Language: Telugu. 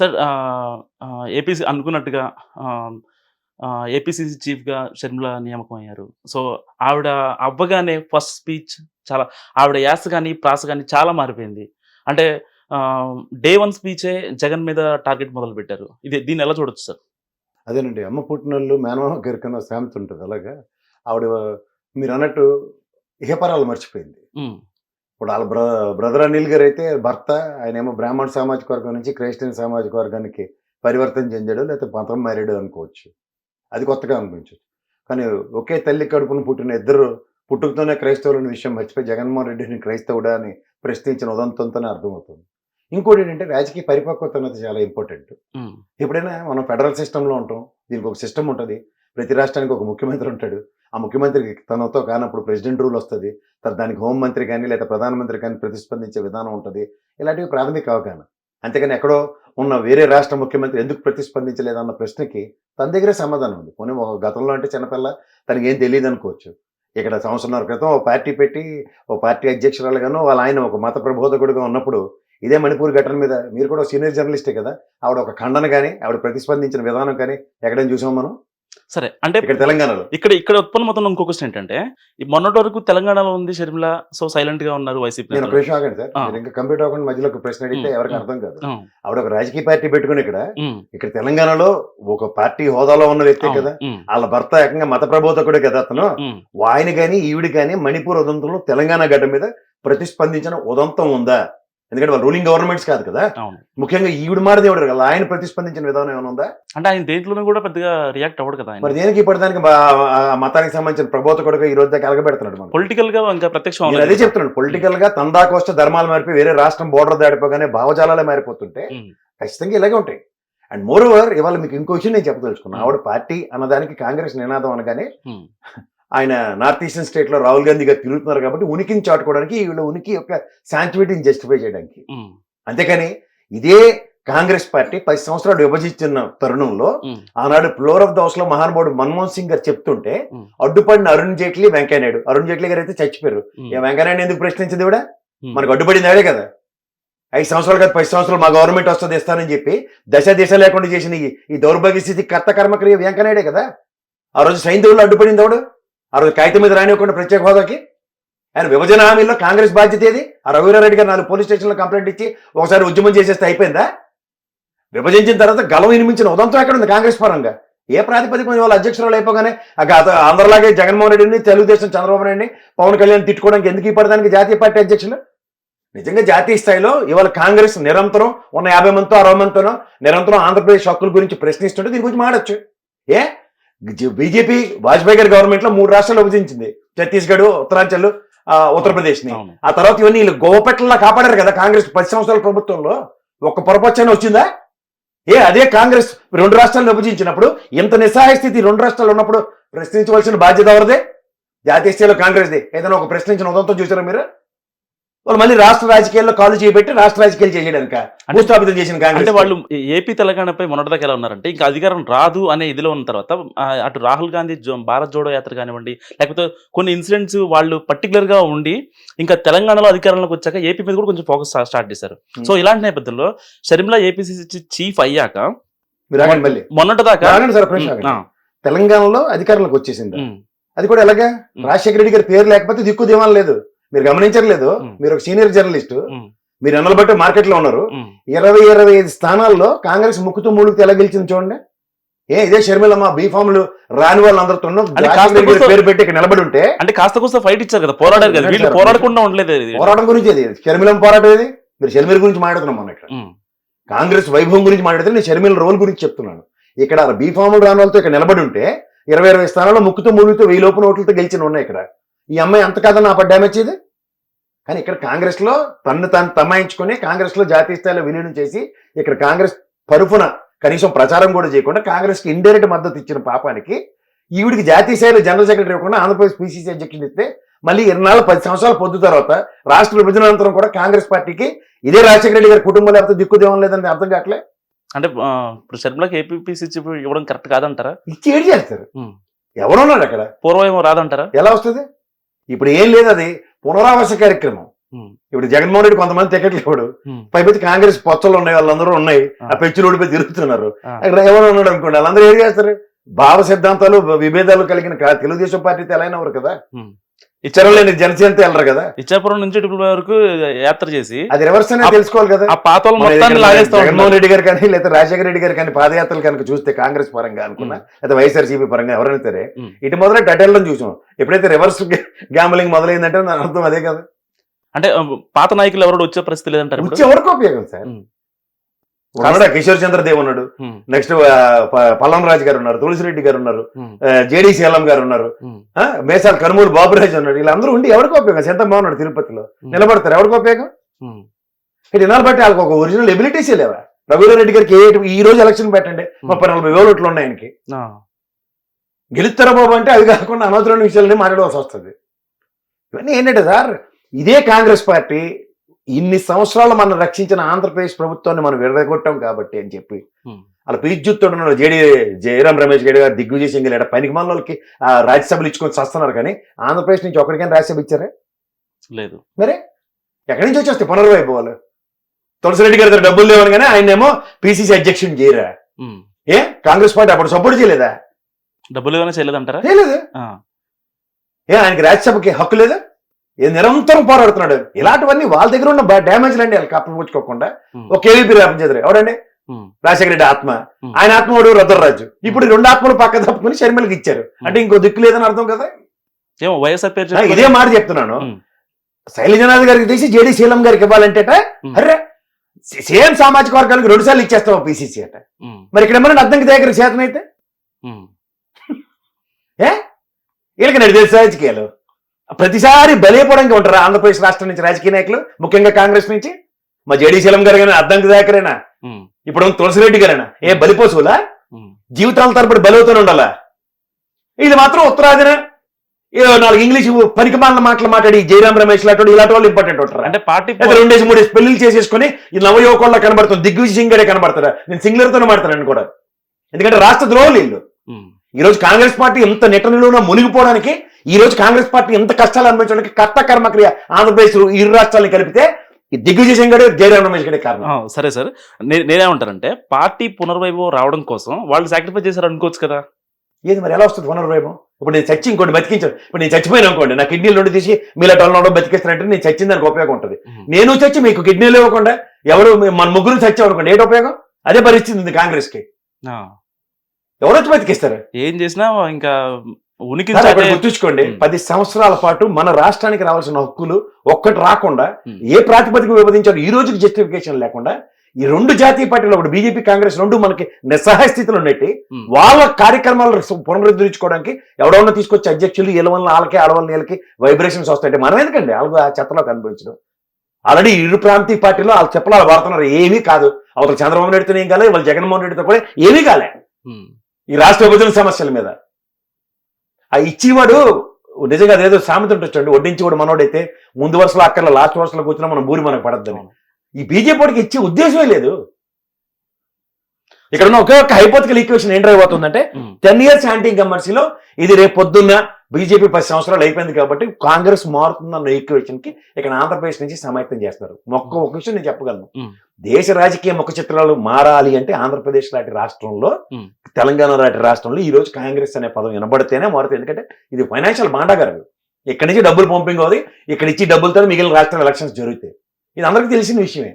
సార్ ఏపీసీ అనుకున్నట్టుగా ఏపీసీసీ చీఫ్గా షర్మిల నియామకం అయ్యారు సో ఆవిడ అవ్వగానే ఫస్ట్ స్పీచ్ చాలా ఆవిడ యాస కానీ ప్రాస కానీ చాలా మారిపోయింది. అంటే డే వన్ స్పీచే జగన్ మీద టార్గెట్ మొదలు పెట్టారు ఇది దీన్ని ఎలా చూడొచ్చు సార్? అదేనండి. అమ్మ పుట్టినోళ్ళు మేనమామ గరికన్న సామెత ఉంటుంది అలాగా. ఆవిడ మీరు అన్నట్టు ఇహపరాలు మర్చిపోయింది. ఇప్పుడు వాళ్ళ బ్ర బ్రదర్ అనిల్ గారు అయితే భర్త ఆయన ఏమో బ్రాహ్మణ సామాజిక వర్గం నుంచి క్రైస్టియన్ సామాజిక వర్గానికి పరివర్తన చెందాడు లేకపోతే మతం మారాడు అనుకోవచ్చు. అది కొత్తగా అనిపించవచ్చు కానీ ఒకే తల్లి కడుపును పుట్టిన ఇద్దరు పుట్టుకతోనే క్రైస్తవులు అనే విషయం మర్చిపోయి జగన్మోహన్ రెడ్డిని క్రైస్తవుడా అని ప్రశ్నించిన ఉదంతంతోనే అర్థమవుతుంది. ఇంకోటి ఏంటంటే రాజకీయ పరిపక్వత అన్నది చాలా ఇంపార్టెంట్. ఎప్పుడైనా మనం ఫెడరల్ సిస్టంలో ఉంటాం దీనికి ఒక సిస్టమ్ ఉంటుంది. ప్రతి రాష్ట్రానికి ఒక ముఖ్యమంత్రి ఉంటాడు. ఆ ముఖ్యమంత్రికి తనతో కానప్పుడు ప్రెసిడెంట్ రూల్ వస్తుంది తర్వాత దానికి హోంమంత్రి కానీ లేదా ప్రధానమంత్రి కానీ ప్రతిస్పందించే విధానం ఉంటుంది. ఇలాంటివి ప్రాథమిక అవగాహన. అంతేకాని ఎక్కడో ఉన్న వేరే రాష్ట్ర ముఖ్యమంత్రి ఎందుకు ప్రతిస్పందించలేదన్న ప్రశ్నకి తన దగ్గరే సమాధానం ఉంది. పోనీ ఒక గతంలో అంటే చిన్నపిల్ల తనకి ఏం తెలియదు అనుకోవచ్చు ఇక్కడ సంవత్సరంన్నర క్రితం ఓ పార్టీ పెట్టి ఓ పార్టీ అధ్యక్షురాలుగాను వాళ్ళ ఆయన ఒక మత ప్రబోధకుడిగా ఉన్నప్పుడు ఇదే మణిపూర్ ఘటన మీద మీరు కూడా సీనియర్ జర్నలిస్టే కదా? ఆవిడ ఒక ఖండన కానీ ఆవిడ ప్రతిస్పందించిన విధానం కానీ ఎక్కడైనా చూసాం మనం? సరే అంటే ఇక్కడ తెలంగాణలో. ఇక్కడ ఇక్కడ ఉత్పన్నమవుతున్న ఇంకో క్వశ్చన్ ఏంటంటే మొన్నటి వరకు తెలంగాణలో ఉంది షర్మిల సో సైలెంట్గా ఉన్నారు వైసీపీ నేను ఆగండి సార్. ఇంకా కంప్యూటర్ అవ్వకుండా మధ్యలో ఒక ప్రశ్న అడిగితే ఎవరికి. అర్థం కాదు. ఆవిడ ఒక రాజకీయ పార్టీ పెట్టుకుని ఇక్కడ ఇక్కడ తెలంగాణలో ఒక పార్టీ హోదాలో ఉన్న వ్యక్తే కదా. వాళ్ళ భర్త ఏకంగా మత ప్రబోధకుడే కదా అతను. ఆయన కానీ ఈవిడ కానీ మణిపూర్ ఉదంతంలో తెలంగాణ గడ్డ మీద ప్రతిస్పందించిన ఉదంతం ఉందా? ఎందుకంటే వాళ్ళు రూలింగ్ గవర్నమెంట్స్ కాదు కదా. అవును. ముఖ్యంగా ఈవిడ మారది ఎవడు కదా ఆయన ప్రతిస్పందించిన విధానం ఏమైనా ఉందా? అంటే ఆయన దేంట్లోనూ కూడా పెద్దగా రియాక్ట్ అవ్వడు కదా ఆయన. మరి దేనికి ఇప్పటిదానికి మతానికి సంబంధించిన ప్రబోధకుడుగా ఈ రోజు దాకా కలగబెడుతున్నాడు మనం పొలిటికల్గా ఇంకా ప్రత్యక్షం అదే కదా. చెప్తున్నాను పొలిటికల్గా తందాకు వస్తే ధర్మాలు మారిపోయి వేరే రాష్ట్రం బోర్డర్ దాడిపోగానే భావజాలాలే మారిపోతుంటే ఖచ్చితంగా ఇలాగే ఉంటాయి. అండ్ మోర్ ఓవర్ ఇవాళ మీకు ఇంకో విషయం నేను చెప్పదలుచుకున్నాను. ఆవిడ పార్టీ అన్నదానికి కాంగ్రెస్ నినాదం అనగానే ఆయన నార్త్ ఈస్టర్న్ స్టేట్లో రాహుల్ గాంధీ గారు తిరుగుతున్నారు కాబట్టి ఉనికిని చాటుకోవడానికి వీళ్ళ ఉనికి యొక్క శాంటివిటీని జస్టిఫై చేయడానికి. అంతేకాని ఇదే కాంగ్రెస్ పార్టీ పది సంవత్సరాలు విభజించిన తరుణంలో ఆనాడు ఫ్లోర్ ఆఫ్ ద హౌస్లో మహానుభావుడు మన్మోహన్ సింగ్ గారు చెప్తుంటే. అడ్డుపడిన అరుణ్ జైట్లీ వెంకయ్య నాయుడు. అరుణ్ జైట్లీ గారు అయితే చచ్చిపోయారు. ఉమ్, ఏ వెంకయ్య నాయుడు ఎందుకు ప్రశ్నించింది కూడా మనకు అడ్డుపడింది ఆడే కదా. ఐదు సంవత్సరాలు కాదు పది సంవత్సరాలు మా గవర్నమెంట్ వస్తుంది ఇస్తానని చెప్పి దశ దిశ లేకుండా చేసిన ఈ- దౌర్భాగ్య స్థితి కర్త కర్మక్రియ వెంకనాయుడే కదా. ఆ రోజు సైంధవులు అడ్డుపడింది ఎవడు? ఆ రోజు కాగితం మీద రానివ్వకుండా ప్రత్యేక హోదాకి? ఆయన విభజన హామీలో కాంగ్రెస్ బాధ్యత ఏది? ఆ రఘువీరారెడ్డి గారు నాలుగు పోలీస్ స్టేషన్లో కంప్లైంట్ ఇచ్చి ఒకసారి ఉద్యమం చేసేస్తే అయిపోయిందా? విభజించిన తర్వాత గలం వినిపించిన ఉదంతం ఎక్కడ ఉంది కాంగ్రెస్ పరంగా? ఏ ప్రాతిపదిక వాళ్ళ అధ్యక్షురాలు అయిపోగానే అందరిలాగే ఆంధ్రలాగే జగన్మోహన్ రెడ్డిని తెలుగుదేశం చంద్రబాబు నాయుడిని పవన్ కళ్యాణ్ తిట్టుకోవడానికి ఎందుకు ఇప్పడానికి జాతీయ పార్టీ అధ్యక్షులు? నిజంగా జాతీయ స్థాయిలో ఇవాళ కాంగ్రెస్ నిరంతరం ఉన్న యాభై మందితో అరవై మందితోనో నిరంతరం ఆంధ్రప్రదేశ్ హక్కుల గురించి ప్రశ్నిస్తుంటే దీని గురించి మాడచ్చు. ఏ? బీజేపీ వాజ్పేయి గారి గవర్నమెంట్లో మూడు రాష్ట్రాలు విభజించింది. ఛత్తీస్గఢ్ ఉత్తరాంచల్ ఆ, ఉత్తరప్రదేశ్ని ఆ తర్వాత ఇవన్నీ వీళ్ళు గోవపెట్టలా కాపాడారు కదా కాంగ్రెస్ పది సంవత్సరాల ప్రభుత్వంలో. ఒక్క పొరపచ్చని వచ్చిందా? ఏ అదే కాంగ్రెస్ రెండు రాష్ట్రాలు విభజించినప్పుడు ఇంత నిస్సహాయ స్థితి రెండు రాష్ట్రాలు ఉన్నప్పుడు ప్రశ్నించవలసిన బాధ్యత ఎవరిదే? జాతీయ స్థాయిలో కాంగ్రెస్దే. ఏదైనా ఒక ప్రశ్నించిన ఉదంతం చూసారా మీరు? వాళ్ళు మళ్ళీ రాష్ట్ర రాజకీయాల్లో కాలు చేయబెట్టి రాష్ట్ర రాజకీయాలు చేయడానిక భూస్థాపితం చేసిన అంటే కాంగ్రెస్ వాళ్ళు ఏపీ తెలంగాణపై మొన్నటిదాకా ఎలా ఉన్నారంటే ఇంకా అధికారం రాదు అనే ఇదిలో ఉన్న తర్వాత అటు రాహుల్ గాంధీ భారత్ జోడో యాత్ర కానివ్వండి లేకపోతే కొన్ని ఇన్సిడెంట్స్ వాళ్ళు పర్టికులర్గా ఉండి ఇంకా తెలంగాణలో అధికారంలోకి వచ్చాక ఏపీ మీద కూడా కొంచెం ఫోకస్ స్టార్ట్ చేశారు. సో ఇలాంటి నేపథ్యంలో షర్మిల ఏపీసీసీ చీఫ్ అయ్యాక మొన్నటిదాకా. తెలంగాణలో అధికారంలోకి వచ్చేసింది. అది కూడా ఎలాగా. రాజశేఖర రెడ్డి గారి పేరు లేకపోతే దిక్కు దివాన్ లేదు. మీరు గమనించట్లేదు. మీరు ఒక సీనియర్ జర్నలిస్ట్. మీరు ఎన్నల బట్టి మార్కెట్లో ఉన్నారు ఇరవై ఇరవై ఐదు స్థానాల్లో కాంగ్రెస్ ముక్కుతూ మూడుకు ఎలా గెలిచింది చూడండి. ఏ ఇదే షర్మిలమ్మ బీఫామ్లు రాని వాళ్ళందరితో పేరు పెట్టి ఇక్కడ నిలబడి ఉంటే అంటే కాస్త కూస్త ఫైట్ ఇచ్చారు కదా పోరాడారు కదా. వీళ్ళు పోరాడకుండా ఉండలేదు ఇది. పోరాటం గురించి అది షర్మిలమ్మ పోరాటం ఏది? మీరు షర్మిల గురించి మాట్లాడుతున్నాం మనం ఇక్కడ. కాంగ్రెస్ వైభవం గురించి మాట్లాడితే నేను షర్మిల రోల్ గురించి చెప్తున్నాను. ఇక్కడ బీఫామ్లు రాని వాళ్ళతో ఇక్కడ నిలబడి ఉంటే ఇరవై ఇరవై స్థానాల్లో ముక్కుతో మూడుతో వెయ్యి లోపు నోట్లతో గెలిచిన ఉన్నాయి ఇక్కడ. ఈ అమ్మాయి అంత కాదని ఆ డ్యామేజ్ ఇది కానీ ఇక్కడ కాంగ్రెస్లో తన్ను తాను తమాయించుకొని కాంగ్రెస్లో జాతీయ స్థాయిలో విలీనం చేసి ఇక్కడ కాంగ్రెస్ తరఫున కనీసం ప్రచారం కూడా చేయకుండా కాంగ్రెస్కి ఇండైరెక్ట్ మద్దతు ఇచ్చిన పాపానికి ఈవిడికి జాతీయ స్థాయిలో జనరల్ సెక్రటరీ ఇవ్వకుండా ఆంధ్రప్రదేశ్ పిసిసి అధ్యక్షుడు ఇస్తే మళ్ళీ ఇరవై పది సంవత్సరాల పొద్దు తర్వాత రాష్ట్ర విభజన అనంతరం కూడా కాంగ్రెస్ పార్టీకి ఇదే రాజశేఖర రెడ్డి గారి కుటుంబం లేకపోతే దిక్కు దేవం లేదని అర్థం కావట్లే? అంటే ఇప్పుడు షర్మిలకి ఏపీసీ చీఫ్ ఇవ్వడం కరెక్ట్ కాదంటారా? ఇచ్చి ఏడు చేస్తారు. ఎవరున్నారు అక్కడ? పూర్వం ఏమో రాదంటారా? ఎలా వస్తుంది? ఇప్పుడు ఏం లేదు అది. పునరావాస కార్యక్రమం. ఇప్పుడు జగన్మోహన్ రెడ్డి కొంతమంది టికెట్లు ఇవ్వడు పైపతి కాంగ్రెస్ పొచ్చలు ఉన్నాయి వాళ్ళందరూ ఉన్నాయి. ఆ. ఆ పెచ్చులు ఊడిపోయి తిరుగుతున్నారు. అక్కడ ఎవరు ఉన్నాడు అనుకోండి వాళ్ళందరూ ఏం చేస్తారు? భావ సిద్ధాంతాలు విభేదాలు కలిగిన తెలుగుదేశం పార్టీతో ఎలా అయినవారు కదా. ఇచ్చరం లేని జనసేనతో వెళ్ళరు కదా? ఇచ్చాపురం నుంచి వరకు యాత్ర చేసి అది రివర్స్ అనేది తెలుసుకోవాలి కదా? ఆ పాత మొత్తాన్ని లాగేస్తా జగన్మోహన్ రెడ్డి గారు కానీ లేదా రాజశేఖర రెడ్డి గారు కానీ పాదయాత్రలు కనుక చూస్తే కాంగ్రెస్ పరంగా అనుకున్నా లేదా వైఎస్ఆర్సీపీ పరంగా ఎవరైనా సరే. ఇటు మొదలై టటెల్లను చూసాం. ఎప్పుడైతే రివర్స్ గ్యాంబ్లింగ్ మొదలైందంటే దాని అర్థం అదే కదా? అంటే పాత నాయకులు ఎవరు వచ్చే పరిస్థితి లేదంటారు? వచ్చి ఎవరికి ఉపయోగం సార్. ఉన్నాడు కిషోర్ చంద్ర దేవ్ ఉన్నాడు. నెక్స్ట్ పల్లం రాజు గారు ఉన్నారు తులసిరెడ్డి గారు ఉన్నారు జేడీ శీలం గారు ఉన్నారు. మేసాల్ కనుమూరు బాబురాజు ఉన్నాడు. వీళ్ళందరూ ఉండి ఎవరికి ఉపయోగం? ఎంత బాగున్నాడు తిరుపతిలో. నిలబడతారు. ఎవరికి ఉపయోగం? ఇటు ఇన్నాళ్ళు బట్టి వాళ్ళకి ఒక ఒరిజినల్ ఎబిలిటీసే లేవా? రఘువీరెడ్డి గారికి ఏ ఈ రోజు ఎలక్షన్ పెట్టండి. ముప్పై నలభై వేలు ఓట్లు ఉన్నాయి ఆయనకి. గెలుస్తారా బాబు అంటే అది కాకుండా అనవసరమైన విషయాలని మాట్లాడవలసి వస్తుంది. ఇవన్నీ ఏంటంటే సార్ ఇదే కాంగ్రెస్ పార్టీ ఇన్ని సంవత్సరాలు మనం రక్షించిన ఆంధ్రప్రదేశ్ ప్రభుత్వాన్ని మనం విడగొట్టాం కాబట్టి అని చెప్పి. ఉమ్, అలా పీజ్జుత్తుడు ఉన్నాడు జేడీ జయరాం రమేష్ గడి గారు దిగ్విజయ్ సింగ్ లేడ పనికి మనకి ఆ రాజ్యసభలు ఇచ్చుకొని చస్తున్నారు కానీ ఆంధ్రప్రదేశ్ నుంచి ఒకరికైనా రాజ్యసభ ఇచ్చారా? లేదు. మరి? ఎక్కడి నుంచి వచ్చేస్తే పునర్వైభవాలు తులసిరెడ్డి గారి దగ్గర డబ్బులు లేవని కానీ ఆయన ఏమో పిసిసి అధ్యక్షుని చేయరా? ఉమ్, ఏ? కాంగ్రెస్ పార్టీ అప్పుడు సపోర్ట్ చేయలేదా? డబ్బులు చేయలేదంటారా? చేయలేదు. ఏ ఆయనకి రాజ్యసభకి హక్కు లేదా? నిరంతరం పోరాడుతున్నాడు. ఇలాంటివన్నీ వాళ్ళ దగ్గర ఉన్న డ్యామేజ్ అండి వాళ్ళకి కప్పపుచ్చుకోకుండా ఒక కేవీపీ రాపించారు ఎవడండి రాజశేఖర రెడ్డి ఆత్మ. ఆయన ఆత్మవాడు రుద్రరాజు. ఇప్పుడు రెండు ఆత్మలు పక్క తప్పుకుని షర్మిలకి ఇచ్చారు. అంటే ఇంకో దిక్కు లేదని అర్థం కదా? ఏమో వైఎస్ఆర్ పేరు ఆ, చెప్పుకొని- ఇదే మాట చెప్తున్నాను. శైలజనాథ్ గారికి తీసి జేడీ శీలం గారికి ఇవ్వాలంటేట? ఉమ్, అర్రే సేమ్ సామాజిక వర్గానికి రెండు సార్లు ఇచ్చేస్తాం పిసిసి అట. మరి ఇక్కడ ఏమన్నా అర్థంకి దగ్గర చేతనైతే ఏ? వీళ్ళకి తెలుసు రాజకీయాలు ప్రతిసారి బలైపోవడానికి ఉంటారు ఆంధ్రప్రదేశ్ రాష్ట్రం నుంచి రాజకీయ నాయకులు? ముఖ్యంగా కాంగ్రెస్ నుంచి? మా జేడీ శీలం గారు కానీ అద్దంకి దాకరేనా? ఇప్పుడు తులసిరెడ్డి గారేనా? ఏ బలిపోసులా జీవితాల తరబడి బలవుతూనే ఉండాలా? ఇది మాత్రం ఉత్తరాదిన నాలుగు ఇంగ్లీష్ పనికి మాలిన మాటలు మాట్లాడి జయరాం రమేష్ లాంటి ఇలాంటి వాళ్ళు ఇంపార్టెంట్ ఉంటారు? అంటే పార్టీ రెండేసి మూడేసి పెళ్ళిళ్ళు చేసేసుకొని ఈ నవయువకుల్లో కనబడుతుంది. దిగ్విజయ్ సింగ్ గడే కనబడతారా? నేను సింగులర్తోనే మాడతాను కూడా. ఎందుకంటే రాష్ట్ర ద్రోహులు వీళ్ళు. ఈ రోజు కాంగ్రెస్ పార్టీ ఎంత నిటనలోనో మునిగిపోవడానికి ఈ రోజు కాంగ్రెస్ పార్టీ ఎంత కష్టాలు అనుభవించడానికి కర్త కర్మక్రియ ఆంధ్రప్రదేశ్ ఇరు రాష్ట్రాలను కలిపితే దిగ్విజయ్ గడే జయరాం రమేష్ గడే కారణం. సరే సార్. నే- నేనేమంటానంటే పార్టీ పునర్వైభవం రావడం కోసం వాళ్ళు సాక్రిఫైస్ చేశారు అనుకోవచ్చు కదా. ఏది మరి? ఎలా వస్తుంది పునర్వైభవం? ఇప్పుడు నేను చచ్చి ఇంకోటి బతికించాను. ఇప్పుడు నేను చచ్చిపోయినా అనుకోండి నా కిడ్నీలు నుండి తీసి మీలా టోల్లో బతికిస్తానంటే నేను చచ్చిన దానికి ఉపయోగం ఉంటుంది. నేను చచ్చి మీకు కిడ్నీలు ఇవ్వకుండా ఎవరు మన ముగ్గురు చచ్చాం అనుకోండి ఏంటి ఉపయోగం? అదే పరిస్థితి ఉంది కాంగ్రెస్కి ఆ, ఎవరు వచ్చి బతికిస్తారు? ఏం చేసినా ఇంకా ఉనికి గుర్తుంచుకోండి. పది సంవత్సరాల పాటు మన రాష్ట్రానికి రావాల్సిన హక్కులు ఒక్కటి రాకుండా. ఏ ప్రాతిపదిక విభజించారు? ఈ రోజుకి జస్టిఫికేషన్ లేకుండా ఈ రెండు జాతీయ పార్టీలు ఒకటి బీజేపీ కాంగ్రెస్ రెండు మనకి నిస్సహాయ స్థితిలో ఉన్నట్టు. వాళ్ళ కార్యక్రమాలు పునరుద్ధరించుకోవడానికి ఎవడన్నా తీసుకొచ్చి అధ్యక్షులు వీళ్ళ వల్ల వాళ్ళకి ఆడవాళ్ళ నీళ్ళకి వైబ్రేషన్స్ వస్తాయంటే మనం ఎందుకండి? వాళ్ళకు ఆ చెత్తలో కనిపించడం. ఆల్రెడీ ఇరు ప్రాంతీయ పార్టీలో వాళ్ళు చెప్పలు వాడుతున్నారు. ఏమీ కాదు. అవతల చంద్రబాబు నాయుడుతో ఏం కాలే వాళ్ళ జగన్మోహన్ రెడ్డితో కూడా ఏమీ కాలే. ఈ రాష్ట్ర విభజన సమస్యల మీద. ఆ ఇచ్చివాడు నిజంగా అదేదో సామెత ఉంటుంది వడ్డించేవాడు మనోడైతే ముందు వరుసలో అక్కడ లాస్ట్ వరుసలో కూర్చున్నా మనం బూరి మనకు పడద్దని. అవును. ఈ బీజేపీకి ఇచ్చే ఉద్దేశమే లేదు. ఇక్కడ ఉన్న ఒకే ఒక్క హైపోతికల్ ఈక్వేషన్ ఏం డ్రైవ్ అవుతుందంటే ఉమ్, టెన్ ఇయర్స్ యాంటీ ఇన్కంబర్సీలో ఇది రేపు పొద్దున్న బీజేపీ పది సంవత్సరాలు అయిపోయింది కాబట్టి కాంగ్రెస్ మారుతుందన్న ఈక్వేషన్కి ఇక్కడ ఆంధ్రప్రదేశ్ నుంచి సమాయత్తం చేస్తారు. ఒక్క ఒక విషయం నేను చెప్పగలను. దేశ రాజకీయ ముఖ చిత్రాలు మారాలి అంటే ఆంధ్రప్రదేశ్ లాంటి రాష్ట్రంలో. తెలంగాణ లాంటి రాష్ట్రంలో ఈ రోజు కాంగ్రెస్ అనే పదం వినబడితేనే మారుతుంది. ఎందుకంటే ఇది ఫైనాన్షియల్ బాండాగారు ఇక్కడి నుంచి డబ్బులు పంపింగ్ అవుతుంది ఇక్కడ ఇచ్చి డబ్బులతో మిగిలిన రాష్ట్రాల ఎలక్షన్స్ జరుగుతాయి. ఇది అందరికీ తెలిసిన విషయమే.